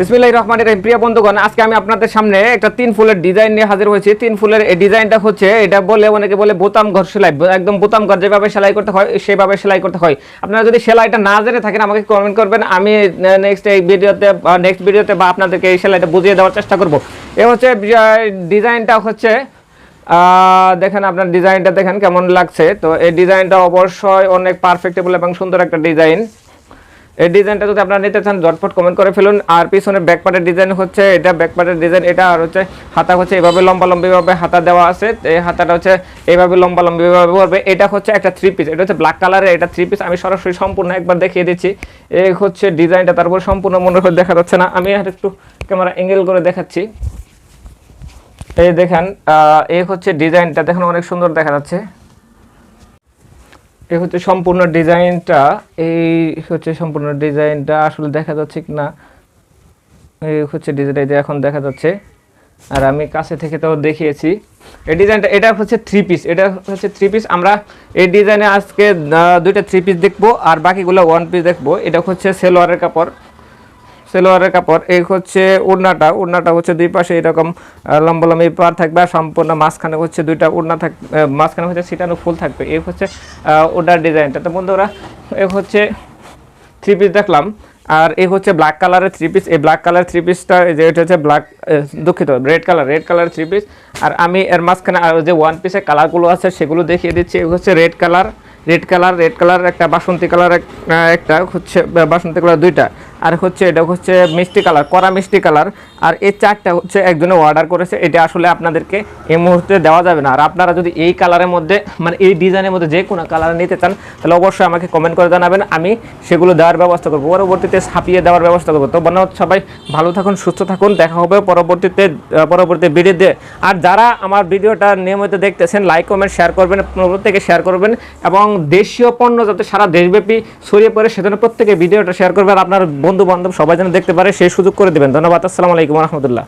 বিসমিল্লাহির রহমানির রহিম। প্রিয় বন্ধুগণ, আজকে আমি আপনাদের সামনে একটা তিন ফুলের ডিজাইন নিয়ে হাজির হয়েছি। তিন ফুলের এই ডিজাইনটা হচ্ছে, এটা বলে অনেকে বলে বোতাম ঘর সেলাই। একদম বোতাম ঘর যেভাবে সেলাই করতে হয়, সেভাবে সেলাই করতে হয়। আপনারা যদি সেলাইটা না জেনে থাকেন, আমাকে কমেন্ট করবেন। আমি নেক্সট এই ভিডিওতে বা নেক্সট ভিডিওতে বা আপনাদেরকে এই সেলাইটা বুঝিয়ে দেওয়ার চেষ্টা করব। এ হচ্ছে ডিজাইনটা হচ্ছে দেখেন আপনার ডিজাইনটা দেখেন কেমন লাগছে। তো এই ডিজাইনটা অবশ্যই অনেক পারফেক্টেবল এবং সুন্দর একটা ডিজাইন। এই ডিজাইনটা যদি আপনারা নিতে চান, ঝটপট কমেন্ট করে ফেলুন। আর পিছনে ব্যাক পার্টের ডিজাইন হচ্ছে এটা। ব্যাক পার্টের ডিজাইন এটা আর হচ্ছে হাতা হচ্ছে এভাবে লম্বা লম্বিভাবে হাতা দেওয়া আছে। এই হাতাটা হচ্ছে এইভাবে লম্বা লম্বিভাবে করবে। এটা হচ্ছে একটা থ্রি পিস এটা হচ্ছে ব্ল্যাক কালারের এটা থ্রি পিস আমি সরাসরি সম্পূর্ণ একবার দেখিয়ে দিচ্ছি। এই হচ্ছে ডিজাইনটা তারপর সম্পূর্ণ মনে হয় দেখা যাচ্ছে না। আমি আর একটু ক্যামেরা অ্যাঙ্গেল করে দেখাচ্ছি। এই দেখেন এই হচ্ছে ডিজাইনটা দেখেন, অনেক সুন্দর দেখা যাচ্ছে। এই হচ্ছে সম্পূর্ণ ডিজাইনটা, এই হচ্ছে সম্পূর্ণ ডিজাইনটা আসলে দেখা যাচ্ছে কি না এই হচ্ছে ডিজাইনটা এখন দেখা যাচ্ছে। আর আমি কাছে থেকে তো দেখিয়েছি, এই ডিজাইনটা, এটা হচ্ছে থ্রি পিস এটা হচ্ছে থ্রি পিস আমরা এই ডিজাইনে আজকে দুইটা থ্রি পিস দেখব আর বাকিগুলো ওয়ান পিস দেখব। এটা হচ্ছে সেলোয়ারের কাপড়। সেলোয়ারের কাপড়। এই হচ্ছে উড়নাটা। ওড়নাটা হচ্ছে দুই পাশে এরকম লম্বা লম্বি পার থাকবে আর সম্পূর্ণ মাঝখানে হচ্ছে দুইটা উড়না থাক মাঝখানে হচ্ছে সিটানো ফুল থাকবে। এই হচ্ছে ওড়নার ডিজাইনটা। তো বন্ধুরা এই হচ্ছে থ্রি পিস দেখলাম। আর এই হচ্ছে ব্ল্যাক কালারের থ্রি পিস এই ব্ল্যাক কালার থ্রি পিসটা যে এটা হচ্ছে ব্ল্যাক দুঃখিত red colour red colour three piece আর আমি এর মাঝখানে আর যে ওয়ান পিসের কালারগুলো আছে, সেগুলো দেখিয়ে দিচ্ছি। এই হচ্ছে red colour red colour red colour একটা বাসন্তী কালার একটা হচ্ছে বাসন্তী কালার দুইটা। আর হচ্ছে এটা হচ্ছে মিষ্টি কালার, কড়া মিষ্টি কালার। আর এই চারটা হচ্ছে একজনে অর্ডার করেছে, এটা আসলে আপনাদেরকে এই মুহূর্তে দেওয়া যাবে না। আর আপনারা যদি এই কালারের মধ্যে মানে এই ডিজাইনের মধ্যে যে কোনো কালার নিতে চান, তাহলে অবশ্যই আমাকে কমেন্ট করে জানাবেন। আমি সেগুলো দেওয়ার ব্যবস্থা করব। পরবর্তীতে ছাপিয়ে দেওয়ার ব্যবস্থা করব। তো বন্ধুরা সবাই, ভালো থাকুন, সুস্থ থাকুন। দেখা হবে পরবর্তীতে পরবর্তী ভিডিওতে। আর যারা আমার ভিডিওটা নিয়মিত দেখতেছেন লাইক কমেন্ট শেয়ার করবেন, প্রত্যেকে শেয়ার করবেন। এবং দেশীয় পণ্য যাতে সারা দেশব্যাপী ছড়িয়ে পড়ে, সেজন্য প্রত্যেকে ভিডিওটা শেয়ার করবেন। আপনার বন্ধু বান্ধব সবাই যেন দেখতে পারে সেই সুযোগ করে দেবেন। ধন্যবাদ আসসালামু আলাইকুম রহমতুল্লাহ।